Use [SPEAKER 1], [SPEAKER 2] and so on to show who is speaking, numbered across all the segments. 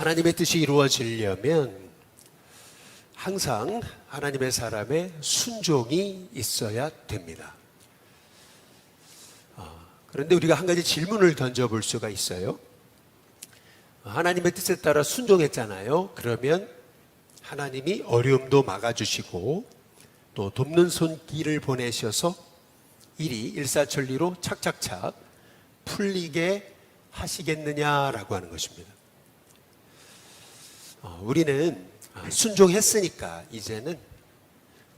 [SPEAKER 1] 하나님의 뜻이 이루어지려면 항상 하나님의 사람의 순종이 있어야 됩니다. 어, 그런데 우리가 한 가지 질문을 던져볼 수가 있어요. 하나님의 뜻에 따라 순종했잖아요. 그러면 하나님이 어려움도 막아주시고 또 돕는 손길을 보내셔서 일이 일사천리로 착착착 풀리게 하시겠느냐라고 하는 것입니다. 어, 우리는 순종했으니까 이제는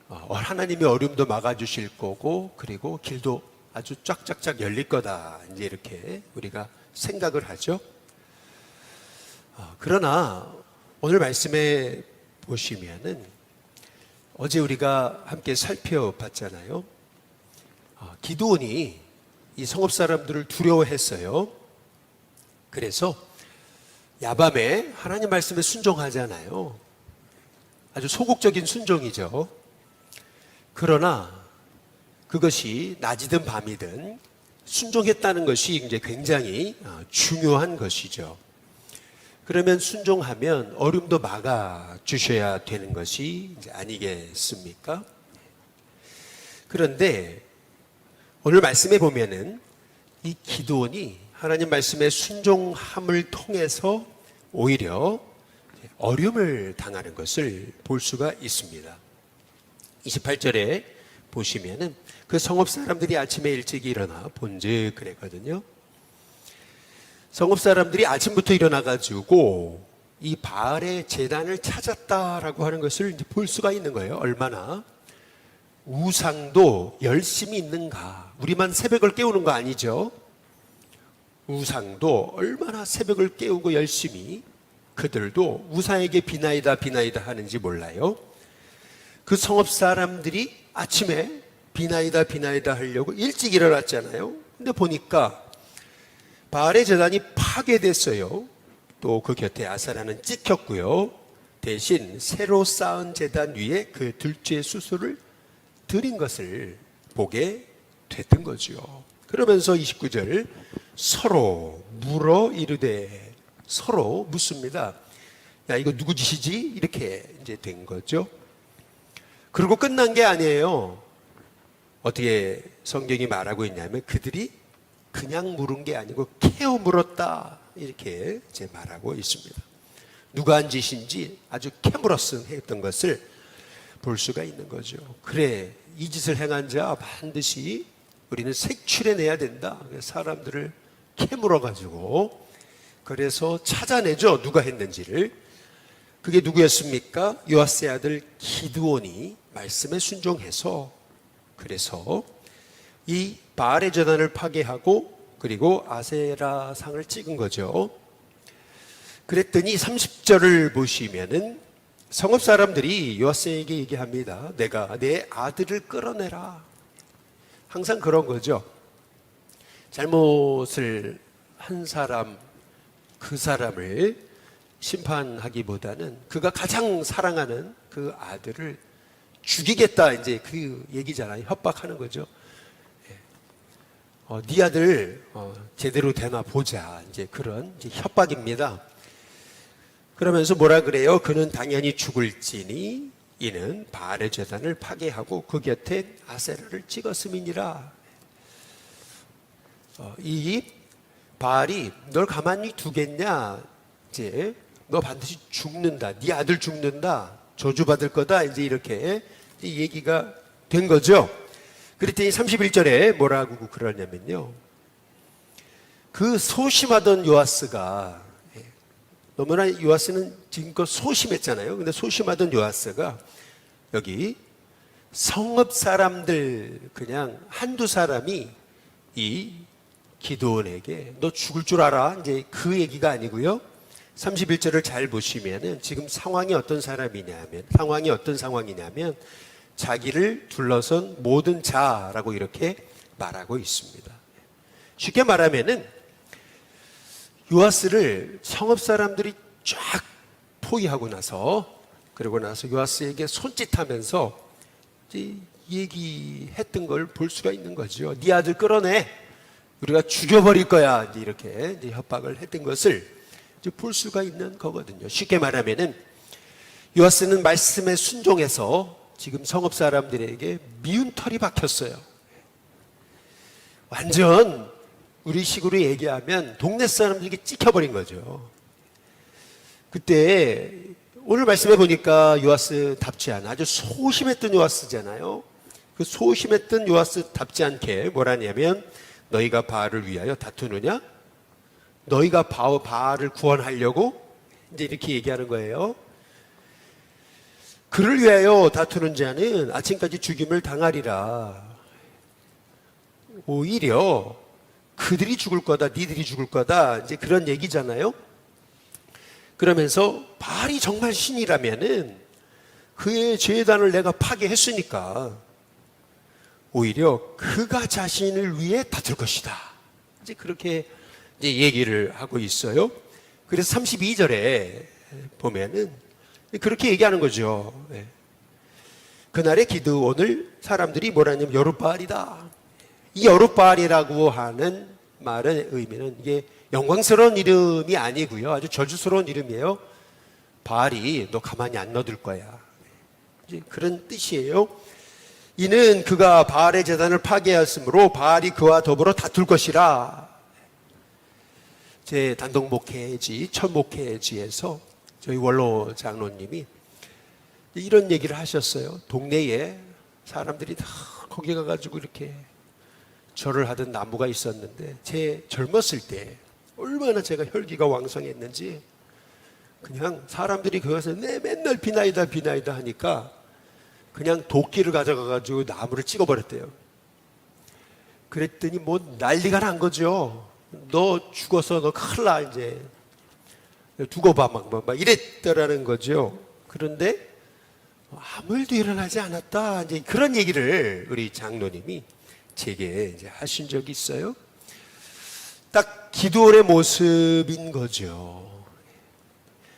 [SPEAKER 1] 어, 하나님의 어려움도 막아주실 거고 그리고 길도 아주 쫙쫙쫙 열릴 거다 이제 이렇게 우리가 생각을 하죠. 어, 그러나 오늘 말씀에 보시면은 어제 우리가 함께 살펴봤잖아요. 어, 기도원이 이 성읍 사람들을 두려워했어요. 그래서 야밤에 하나님 말씀에 순종하잖아요. 아주 소극적인 순종이죠. 그러나 그것이 낮이든 밤이든 순종했다는 것이 이제 굉장히 어, 중요한 것이죠. 그러면 순종하면 어려움도 막아 주셔야 되는 것이 아니겠습니까? 그런데 오늘 말씀에 보면은 이 기도원이 하나님 말씀의 순종함을 통해서 오히려 어려움을 당하는 것을 볼 수가 있습니다. 28절에 보시면은 그 성읍 사람들이 아침에 일찍 일어나 본즉 그랬거든요. 성읍 사람들이 아침부터 일어나 가지고 이 바알의 재단을 찾았다라고 하는 것을 이제 볼 수가 있는 거예요. 얼마나 우상도 열심히 있는가? 우리만 새벽을 깨우는 거 아니죠? 우상도 얼마나 새벽을 깨우고 열심히 그들도 우상에게 비나이다 비나이다 하는지 몰라요. 그 성읍 사람들이 아침에 비나이다 비나이다 하려고 일찍 일어났잖아요. 근데 보니까 바알의 재단이 파괴됐어요. 또 그 곁에 아사라는 찍혔고요. 대신 새로 쌓은 재단 위에 그 둘째 수술을 드린 것을 보게 됐던 거죠. 그러면서 29절 서로 물어 이르되 서로 묻습니다. 야 이거 누구 짓이지? 이렇게 이제 된 거죠. 그리고 끝난 게 아니에요. 어떻게 성경이 말하고 있냐면 그들이 그냥 물은 게 아니고 캐어 물었다 이렇게 이제 말하고 있습니다. 누가 한 짓인지 아주 캐물었음 했던 것을 볼 수가 있는 거죠. 그래 이 짓을 행한 자 반드시 우리는 색출해내야 된다. 사람들을 캐물어 가지고 그래서 찾아내죠 누가 했는지를 그게 누구였습니까? 요아스의 아들 기드온이 말씀에 순종해서 그래서 이 바알의 재단을 파괴하고 그리고 아세라 상을 찍은 거죠. 그랬더니 30절을 보시면은 성읍 사람들이 요아스에게 얘기합니다. 내가 내 아들을 끌어내라. 항상 그런 거죠. 잘못을 한 사람 그 사람을 심판하기보다는 그가 가장 사랑하는 그 아들을 죽이겠다 이제 그 얘기잖아요. 협박하는 거죠. 예. 어, 네 아들 어, 제대로 되나 보자 이제 그런 이제 협박입니다. 그러면서 뭐라 그래요? 그는 당연히 죽을지니 이는 바알의 재단을 파괴하고 그 곁에 아세라를 찍었음이니라. 어, 이 바알이 널 가만히 두겠냐? 이제 너 반드시 죽는다. 네 아들 죽는다. 저주받을 거다. 이제 이렇게 이 얘기가 된 거죠. 그랬더니 31절에 뭐라고 그러냐면요. 그 소심하던 요아스가 예, 너무나 요아스는 지금껏 소심했잖아요. 근데 소심하던 요아스가 여기 성읍 사람들 그냥 한두 사람이 이 기도원에게 너 죽을 줄 알아? 이제 그 얘기가 아니고요. 31절을 잘 보시면은 지금 상황이 어떤 사람이냐면 상황이 어떤 상황이냐면 자기를 둘러선 모든 자라고 이렇게 말하고 있습니다. 쉽게 말하면은 요아스를 성읍 사람들이 쫙 포위하고 나서 그리고 나서 요아스에게 손짓하면서 얘기했던 걸 볼 수가 있는 거죠. 네 아들 끌어내. 우리가 죽여버릴 거야. 이렇게 협박을 했던 것을 볼 수가 있는 거거든요. 쉽게 말하면은 요하스는 말씀에 순종해서 지금 성읍 사람들에게 미운 털이 박혔어요. 완전 우리 식으로 얘기하면 동네 사람들에게 찍혀버린 거죠. 그때 오늘 말씀해 보니까 요하스답지 않아 아주 소심했던 요하스잖아요. 그 소심했던 요하스답지 않게 뭐라냐면 너희가 바알을 위하여 다투느냐? 너희가 바, 바알을 구원하려고 이제 이렇게 얘기하는 거예요. 그를 위하여 다투는 자는 아침까지 죽임을 당하리라. 오히려 그들이 죽을 거다, 니들이 죽을 거다, 이제 그런 얘기잖아요. 그러면서 바알이 정말 신이라면은 그의 재단을 내가 파괴했으니까 오히려 그가 자신을 위해 다툴 것이다. 이제 그렇게 이제 얘기를 하고 있어요. 그래서 32절에 보면은 그렇게 얘기하는 거죠. 예. 그날의 기드온을 사람들이 뭐라냐면 여룻바알이다. 이 여룻바알이라고 하는 말의 의미는 이게 영광스러운 이름이 아니고요. 아주 저주스러운 이름이에요. 바알이 너 가만히 안 놔둘 거야. 이제 그런 뜻이에요. 이는 그가 바알의 재단을 파괴하였으므로 바알이 그와 더불어 다툴 것이라. 제 단독 목회지, 첫 목회지에서 저희 원로 장로님이 이런 얘기를 하셨어요. 동네에 사람들이 다 거기 가가지고 이렇게 절을 하던 나무가 있었는데 제 젊었을 때 얼마나 제가 혈기가 왕성했는지 그냥 사람들이 그것을 내 맨날 비나이다 비나이다 하니까 그냥 도끼를 가져가 가지고 나무를 찍어 버렸대요. 그랬더니 뭐 난리가 난 거죠. 너 죽어서 너 큰일 나 이제 두고 봐 막, 막, 막 이랬더라는 거죠. 그런데 아무 일도 일어나지 않았다. 이제 그런 얘기를 우리 장로님이 제게 이제 하신 적이 있어요. 딱 기도원의 모습인 거죠.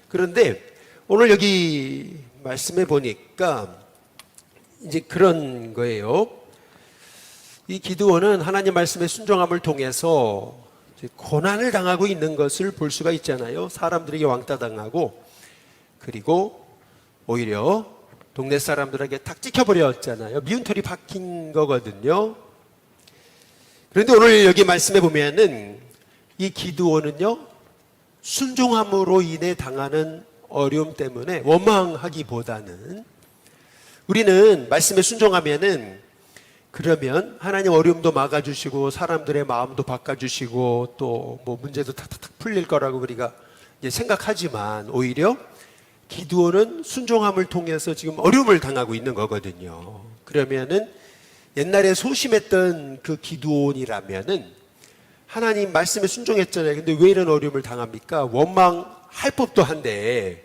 [SPEAKER 1] 그런데 오늘 여기 말씀해 보니까 이제 그런 거예요. 이 기도원은 하나님 말씀의 순종함을 통해서 고난을 당하고 있는 것을 볼 수가 있잖아요. 사람들에게 왕따 당하고 그리고 오히려 동네 사람들에게 탁 찍혀버렸잖아요. 미운 털이 박힌 거거든요. 그런데 오늘 여기 말씀해 보면은 이 기드온은요 순종함으로 인해 당하는 어려움 때문에 원망하기보다는 우리는 말씀에 순종하면은 그러면 하나님 어려움도 막아주시고 사람들의 마음도 바꿔주시고 또 뭐 문제도 탁탁탁 풀릴 거라고 우리가 생각하지만 오히려 기드온은 순종함을 통해서 지금 어려움을 당하고 있는 거거든요. 그러면은 옛날에 소심했던 그 기드온이라면은 하나님 말씀에 순종했잖아요. 근데 왜 이런 어려움을 당합니까? 원망할 법도 한데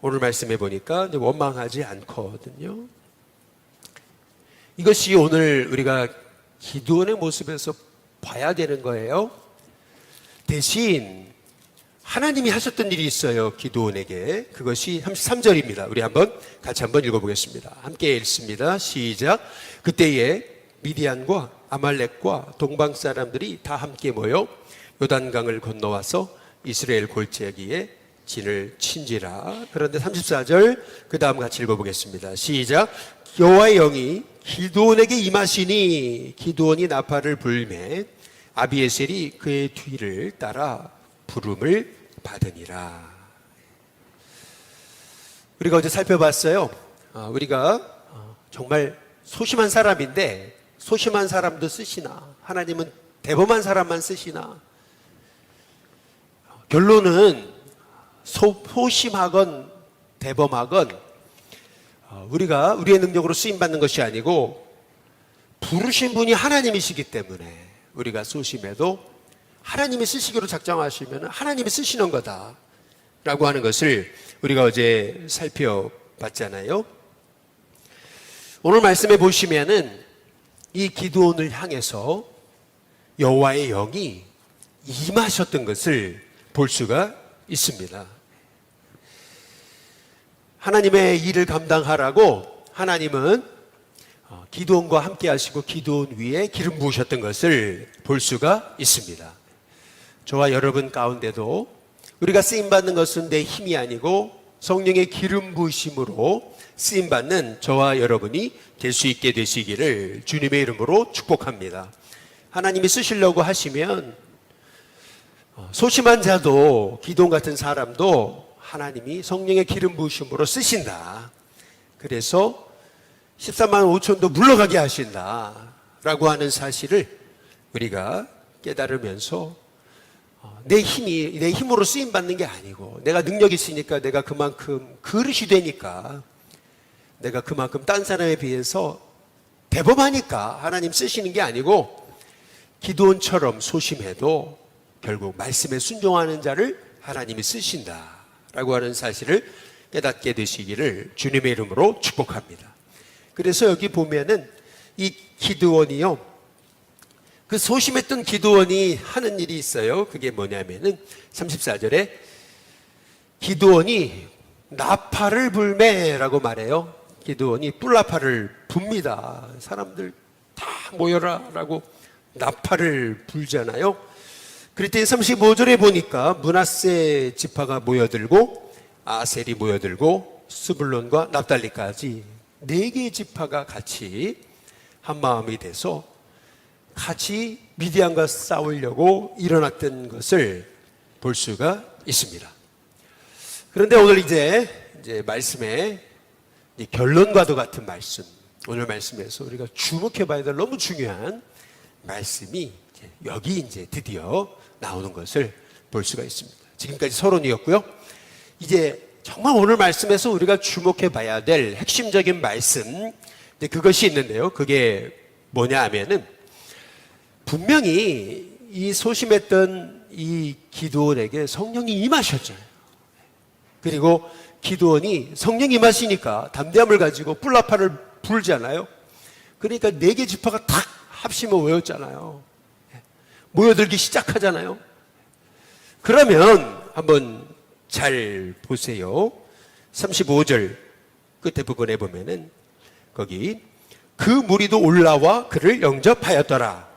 [SPEAKER 1] 오늘 말씀해 보니까 원망하지 않거든요. 이것이 오늘 우리가 기도원의 모습에서 봐야 되는 거예요. 대신 하나님이 하셨던 일이 있어요. 기도원에게. 그것이 33절입니다. 우리 한번 같이 한번 읽어보겠습니다. 함께 읽습니다. 시작. 그때에 미디안과 아말렉과 동방 사람들이 다 함께 모여 요단강을 건너와서 이스라엘 골짜기에 진을 친지라. 그런데 34절 그 다음 같이 읽어보겠습니다. 시작. 여호와의 영이 기도원에게 임하시니 기도원이 나팔을 불매 아비에셀이 그의 뒤를 따라 부름을 받으니라. 우리가 어제 살펴봤어요. 아, 우리가 어, 정말 소심한 사람인데 소심한 사람도 쓰시나 하나님은 대범한 사람만 쓰시나 결론은 소, 소심하건 대범하건 어, 우리가 우리의 능력으로 쓰임 받는 것이 아니고 부르신 분이 하나님이시기 때문에 우리가 소심해도 하나님이 쓰시기로 작정하시면 하나님이 쓰시는 거다 라고 하는 것을 우리가 어제 살펴봤잖아요. 오늘 말씀해 보시면은 이 기도원을 향해서 여호와의 영이 임하셨던 것을 볼 수가 있습니다. 하나님의 일을 감당하라고 하나님은 어, 기도원과 함께 하시고 기도원 위에 기름 부으셨던 것을 볼 수가 있습니다. 저와 여러분 가운데도 우리가 쓰임 받는 것은 내 힘이 아니고 성령의 기름 부으심으로 쓰임 받는 저와 여러분이 될 수 있게 되시기를 주님의 이름으로 축복합니다. 하나님이 쓰시려고 하시면 어, 소심한 자도 기동 같은 사람도 하나님이 성령의 기름 부으심으로 쓰신다. 그래서 13만 5천도 물러가게 하신다. 라고 하는 사실을 우리가 깨달으면서 어, 내 힘이, 내 힘으로 쓰임 받는 게 아니고 내가 능력이 있으니까 내가 그만큼 그릇이 되니까 내가 그만큼 딴 사람에 비해서 대범하니까 하나님 쓰시는 게 아니고 기도원처럼 소심해도 결국 말씀에 순종하는 자를 하나님이 쓰신다라고 하는 사실을 깨닫게 되시기를 주님의 이름으로 축복합니다. 그래서 여기 보면은 이 기도원이요. 그 소심했던 기도원이 하는 일이 있어요. 그게 뭐냐면은 34절에 기도원이 나팔을 불매라고 말해요. 기도원이 뿔나팔을 붑니다. 사람들 다 모여라라고 나팔을 불잖아요. 그랬더니 35절에 보니까 문하세 지파가 모여들고 아셀이 모여들고 스불론과 납달리까지 네 개의 지파가 같이 한 마음이 돼서 같이 미디안과 싸우려고 일어났던 것을 볼 수가 있습니다. 그런데 오늘 이제 이제 말씀의 이 결론과도 같은 말씀, 오늘 말씀에서 우리가 주목해 봐야 될 너무 중요한 말씀이 이제 여기 이제 드디어 나오는 것을 볼 수가 있습니다. 지금까지 서론이었고요. 이제 정말 오늘 말씀에서 우리가 주목해 봐야 될 핵심적인 말씀, 그것이 있는데요. 그게 뭐냐 하면은 분명히 이 소심했던 이 기도원에게 성령이 임하셨잖아요. 그리고 기도원이 성령이 임하시니까 담대함을 가지고 뿔나팔을 불잖아요. 그러니까 네 개 지파가 탁 합심을 모였잖아요. 모여들기 시작하잖아요. 그러면 한번 잘 보세요. 35절 끝에 부분에 보면은 거기 그 무리도 올라와 그를 영접하였더라.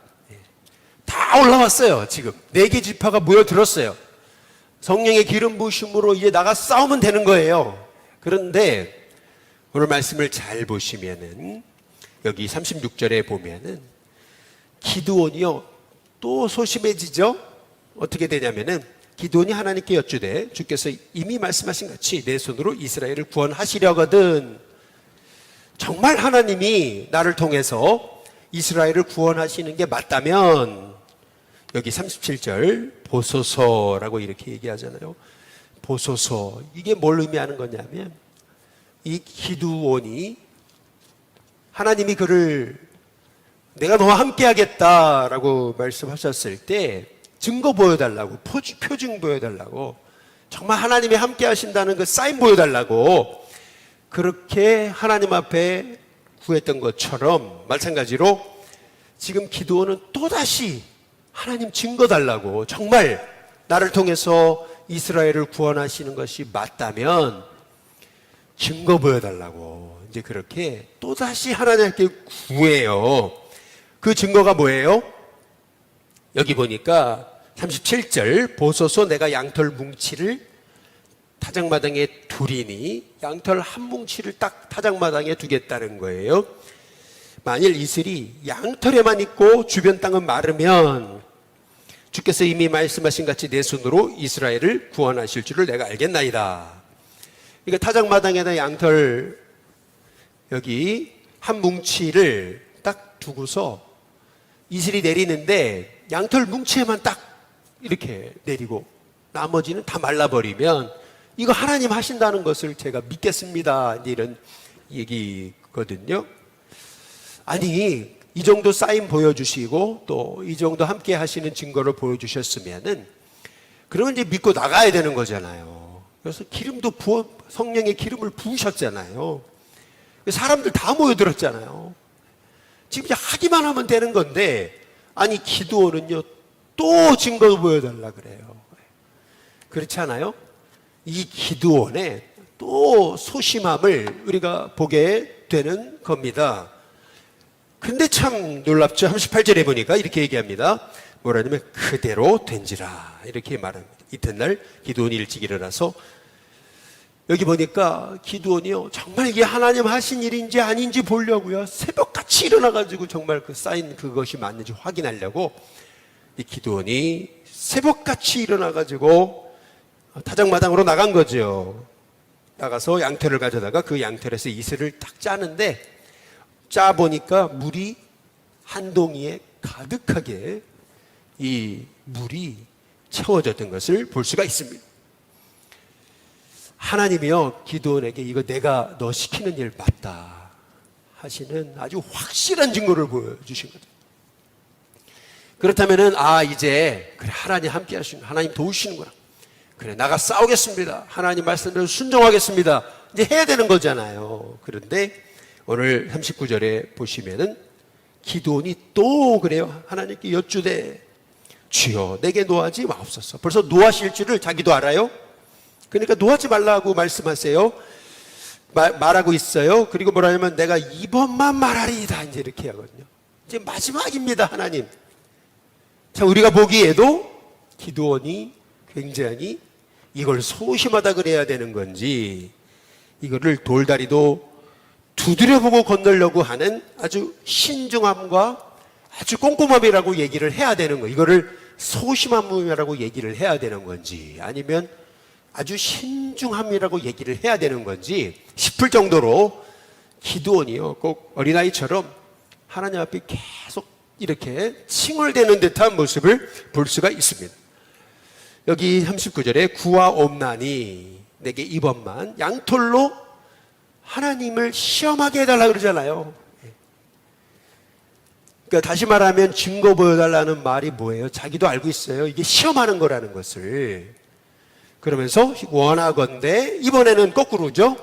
[SPEAKER 1] 다 올라왔어요. 지금 네 개 지파가 모여들었어요. 성령의 기름 부심으로 이제 나가 싸우면 되는 거예요. 그런데 오늘 말씀을 잘 보시면은 여기 36절에 보면은 기드온이요 또 소심해지죠. 어떻게 되냐면은 기드온이 하나님께 여쭈되 주께서 이미 말씀하신 같이 내 손으로 이스라엘을 구원하시려거든. 정말 하나님이 나를 통해서 이스라엘을 구원하시는 게 맞다면 여기 37절 보소서라고 이렇게 얘기하잖아요. 보소서 이게 뭘 의미하는 거냐면 이 기두온이 하나님이 그를 내가 너와 함께 하겠다라고 말씀하셨을 때 증거 보여달라고 표징 보여달라고 정말 하나님이 함께 하신다는 그 사인 보여달라고 그렇게 하나님 앞에 구했던 것처럼 마찬가지로 지금 기도는 또다시 하나님 증거 달라고 정말 나를 통해서 이스라엘을 구원하시는 것이 맞다면 증거 보여달라고 이제 그렇게 또다시 하나님께 구해요. 그 증거가 뭐예요? 여기 보니까 37절 보소서 내가 양털 뭉치를 타작마당에 두리니 양털 한 뭉치를 딱 타작마당에 두겠다는 거예요. 만일 이슬이 양털에만 있고 주변 땅은 마르면 주께서 이미 말씀하신 같이 내 손으로 이스라엘을 구원하실 줄을 내가 알겠나이다. 그러니까 타작마당에다 양털 여기 한 뭉치를 딱 두고서 이슬이 내리는데 양털 뭉치에만 딱 이렇게 내리고 나머지는 다 말라버리면 이거 하나님 하신다는 것을 제가 믿겠습니다. 이런 얘기거든요. 아니, 이 정도 사인 보여주시고 또 이 정도 함께 하시는 증거를 보여주셨으면은 그러면 이제 믿고 나가야 되는 거잖아요. 그래서 기름도 부어, 성령의 기름을 부으셨잖아요. 사람들 다 모여들었잖아요. 지금 이제 하기만 하면 되는 건데, 아니, 기도는요, 또 증거 보여달라 그래요. 그렇지 않아요? 이 기도원의 또 소심함을 우리가 보게 되는 겁니다. 근데 참 놀랍죠. 38절에 보니까 이렇게 얘기합니다. 뭐라냐면 그대로 된지라 이렇게 말합니다. 이튿날 기도원이 일찍 일어나서 여기 보니까 기도원이요 정말 이게 하나님 하신 일인지 아닌지 보려고요 새벽같이 일어나가지고 정말 그 쌓인 그것이 맞는지 확인하려고 이 기도원이 새벽같이 일어나가지고 타작마당으로 나간 거죠. 나가서 양털을 가져다가 그 양털에서 이슬을 딱 짜는데 짜 보니까 물이 한 동이에 가득하게 이 물이 채워졌던 것을 볼 수가 있습니다. 하나님이요 기도원에게 이거 내가 너 시키는 일 맞다 하시는 아주 확실한 증거를 보여주신 거죠. 그렇다면은 아 이제 그래 하나님 함께 하시는 하나님 도우시는구나. 그래 나가 싸우겠습니다. 하나님 말씀대로 순종하겠습니다. 이제 해야 되는 거잖아요. 그런데 오늘 39절에 보시면은 기도원이 또 그래요. 하나님께 여쭈되 주여 내게 노하지 마옵소서. 벌써 노하실 줄을 자기도 알아요. 그러니까 노하지 말라고 말씀하세요. 말, 말하고 있어요. 그리고 뭐라 하냐면 내가 이번만 말하리이다. 이제 이렇게 하거든요. 이제 마지막입니다. 하나님. 자, 우리가 보기에도 기도원이 굉장히 이걸 소심하다 그래야 되는 건지 이거를 돌다리도 두드려보고 건너려고 하는 아주 신중함과 아주 꼼꼼함이라고 얘기를 해야 되는 거. 이거를 소심함이라고 얘기를 해야 되는 건지 아니면 아주 신중함이라고 얘기를 해야 되는 건지 싶을 정도로 기도원이요. 꼭 어린아이처럼 하나님 앞에 계속 이렇게 칭얼대는 듯한 모습을 볼 수가 있습니다. 여기 39절에 구와 없나니 내게 이번만 양털로 하나님을 시험하게 해달라 그러잖아요. 그러니까 다시 말하면 증거 보여달라는 말이 뭐예요? 자기도 알고 있어요. 이게 시험하는 거라는 것을. 그러면서 원하건대 이번에는 거꾸로죠.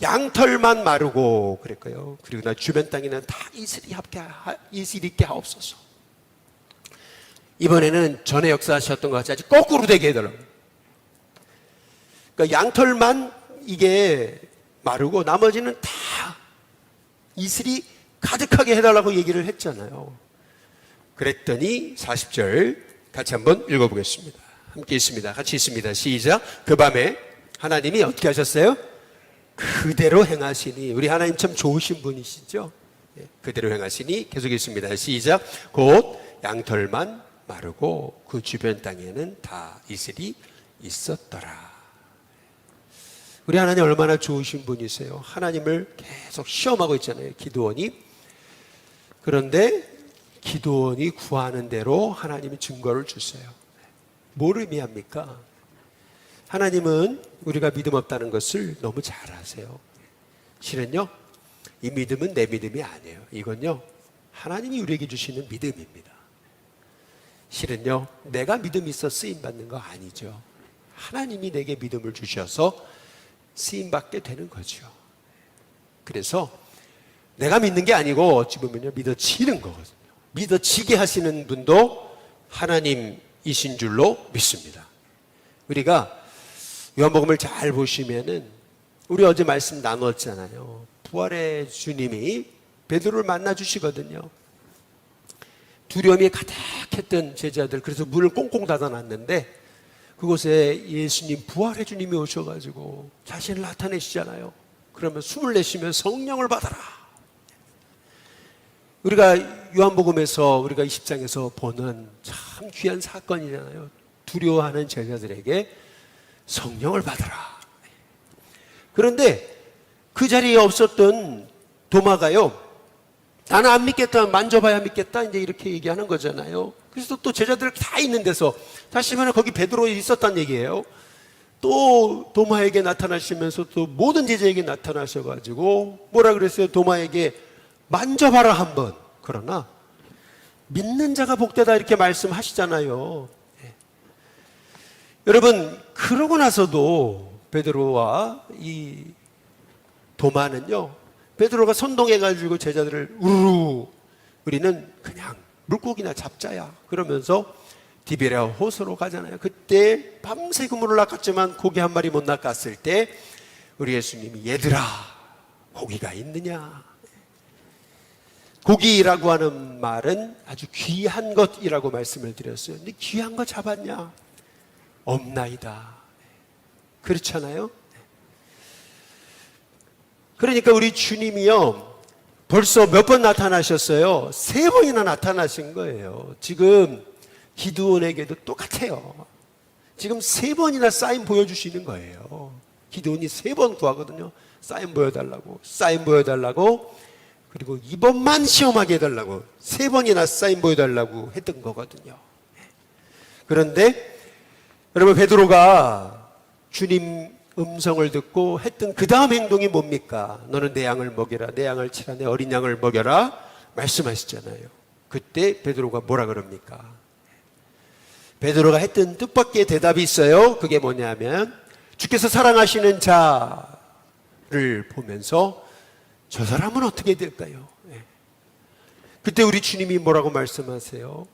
[SPEAKER 1] 양털만 마르고 그랬고요. 그리고 나 주변 땅에는 다 이슬이 합게 이슬 있게 하옵소서. 이번에는 전에 역사하셨던 것 같이 아주 거꾸로 되게 해달라고. 그러니까 양털만 이게 마르고 나머지는 다 이슬이 가득하게 해달라고 얘기를 했잖아요. 그랬더니 40절 같이 한번 읽어보겠습니다. 함께 있습니다. 같이 있습니다. 시작. 그 밤에 하나님이 어떻게 하셨어요? 그대로 행하시니 우리 하나님 참 좋으신 분이시죠? 예, 그대로 행하시니 계속 있습니다. 시작. 곧 양털만 마르고 그 주변 땅에는 다 이슬이 있었더라. 우리 하나님 얼마나 좋으신 분이세요. 하나님을 계속 시험하고 있잖아요. 기도원이. 그런데 기도원이 구하는 대로 하나님이 증거를 주세요. 뭘 의미합니까? 하나님은 우리가 믿음 없다는 것을 너무 잘 아세요. 실은요, 이 믿음은 내 믿음이 아니에요. 이건요, 하나님이 우리에게 주시는 믿음입니다. 실은요, 내가 믿음 있어 쓰임 받는 거 아니죠. 하나님이 내게 믿음을 주셔서 쓰임 받게 되는 거죠. 그래서 내가 믿는 게 아니고 어찌 보면요, 믿어지는 거거든요. 믿어지게 하시는 분도 하나님이신 줄로 믿습니다. 우리가 요한복음을 잘 보시면은 우리 어제 말씀 나눴잖아요. 부활의 주님이 베드로를 만나 주시거든요. 두려움이 가득했던 제자들 그래서 문을 꽁꽁 닫아놨는데 그곳에 예수님 부활의 주님이 오셔가지고 자신을 나타내시잖아요. 그러면 숨을 내쉬면 성령을 받아라. 우리가 요한복음에서 우리가 20장에서 보는 참 귀한 사건이잖아요. 두려워하는 제자들에게 성령을 받아라. 그런데 그 자리에 없었던 도마가요. 나는 안 믿겠다. 만져봐야 믿겠다. 이제 이렇게 얘기하는 거잖아요. 그래서 또 제자들 다 있는 데서 다시 말하면 거기 베드로에 있었단 얘기예요. 또 도마에게 나타나시면서 또 모든 제자에게 나타나셔가지고 뭐라 그랬어요? 도마에게 만져봐라 한번. 그러나 믿는 자가 복되다 이렇게 말씀하시잖아요. 예. 여러분 그러고 나서도 베드로와 이 도마는요. 베드로가 선동해가지고 제자들을 우르르 우리는 그냥 물고기나 잡자야 그러면서 디베랴 호수로 가잖아요. 그때 밤새 그물을 낚았지만 고기 한 마리 못 낚았을 때 우리 예수님이 얘들아 고기가 있느냐? 고기라고 하는 말은 아주 귀한 것이라고 말씀을 드렸어요. 근데 귀한 거 잡았냐? 없나이다. 그렇잖아요? 그러니까 우리 주님이요. 벌써 몇 번 나타나셨어요? 세 번이나 나타나신 거예요. 지금 기드온에게도 똑같아요. 지금 세 번이나 사인 보여주시는 거예요. 기드온이 세 번 구하거든요. 사인 보여달라고, 사인 보여달라고, 그리고 이번만 시험하게 해달라고, 세 번이나 사인 보여달라고 했던 거거든요. 그런데 여러분 베드로가 주님 음성을 듣고 했던 그 다음 행동이 뭡니까? 너는 내 양을 먹여라, 내 양을 치라, 내 어린 양을 먹여라 말씀하시잖아요. 그때 베드로가 뭐라 그럽니까? 베드로가 했던 뜻밖의 대답이 있어요. 그게 뭐냐면 주께서 사랑하시는 자를 보면서 저 사람은 어떻게 될까요? 예. 그때 우리 주님이 뭐라고 말씀하세요?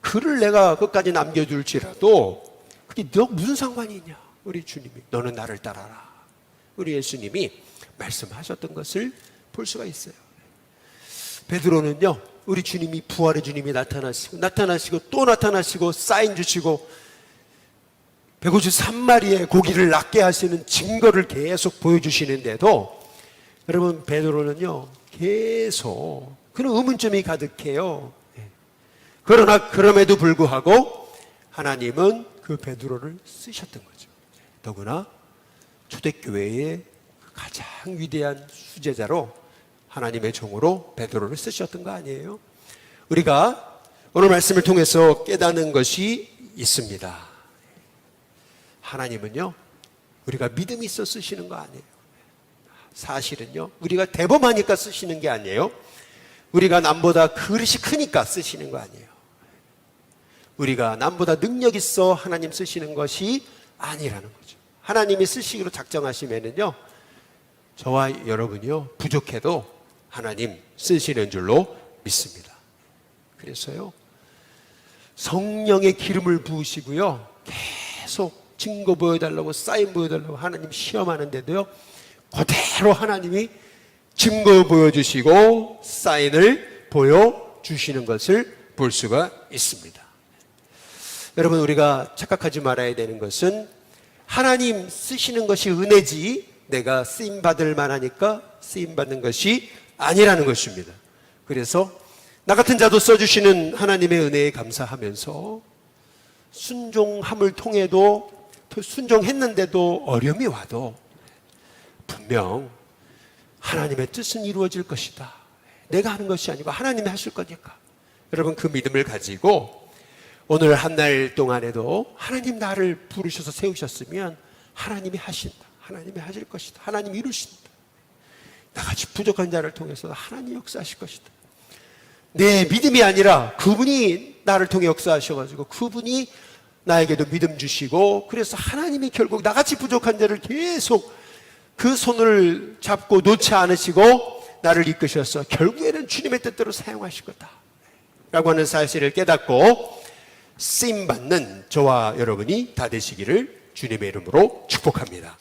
[SPEAKER 1] 그를 내가 끝까지 남겨둘지라도 그게 너 무슨 상관이 있냐? 우리 주님이 너는 나를 따라라. 우리 예수님이 말씀하셨던 것을 볼 수가 있어요. 베드로는요, 우리 주님이 부활의 주님이 나타나시고 나타나시고 또 나타나시고 사인 주시고 153마리의 고기를 낫게 하시는 증거를 계속 보여주시는데도 여러분 베드로는요 계속 그런 의문점이 가득해요. 예. 그러나 그럼에도 불구하고 하나님은 그 베드로를 쓰셨던 거죠. 더구나 초대교회의 가장 위대한 수제자로 하나님의 종으로 베드로를 쓰셨던 거 아니에요? 우리가 오늘 말씀을 통해서 깨닫는 것이 있습니다. 하나님은요, 우리가 믿음이 있어 쓰시는 거 아니에요. 사실은요, 우리가 대범하니까 쓰시는 게 아니에요. 우리가 남보다 그릇이 크니까 쓰시는 거 아니에요. 우리가 남보다 능력 있어 하나님 쓰시는 것이 아니라는 거죠. 하나님이 쓰시기로 작정하시면은요, 저와 여러분이요, 부족해도 하나님 쓰시는 줄로 믿습니다. 그래서요, 성령의 기름을 부으시고요, 계속 증거 보여달라고, 사인 보여달라고 하나님 시험하는데도요, 그대로 하나님이 증거 보여주시고, 사인을 보여주시는 것을 볼 수가 있습니다. 여러분, 우리가 착각하지 말아야 되는 것은 하나님 쓰시는 것이 은혜지, 내가 쓰임 받을 만하니까 쓰임 받는 것이 아니라는 것입니다. 그래서 나 같은 자도 써주시는 하나님의 은혜에 감사하면서 순종함을 통해도 순종했는데도 어려움이 와도 분명 하나님의 뜻은 이루어질 것이다. 내가 하는 것이 아니고 하나님이 하실 거니까. 여러분 그 믿음을 가지고 오늘 한달 동안에도 하나님 나를 부르셔서 세우셨으면 하나님이 하신다. 하나님이 하실 것이다. 하나님이 이루신다. 나같이 부족한 자를 통해서 하나님 역사하실 것이다. 내 믿음이 아니라 그분이 나를 통해 역사하셔가지고 그분이 나에게도 믿음 주시고 그래서 하나님이 결국 나같이 부족한 자를 계속 그 손을 잡고 놓지 않으시고 나를 이끄셔서 결국에는 주님의 뜻대로 사용하실 거다. 라고 하는 사실을 깨닫고 쓰임 받는 저와 여러분이 다 되시기를 주님의 이름으로 축복합니다.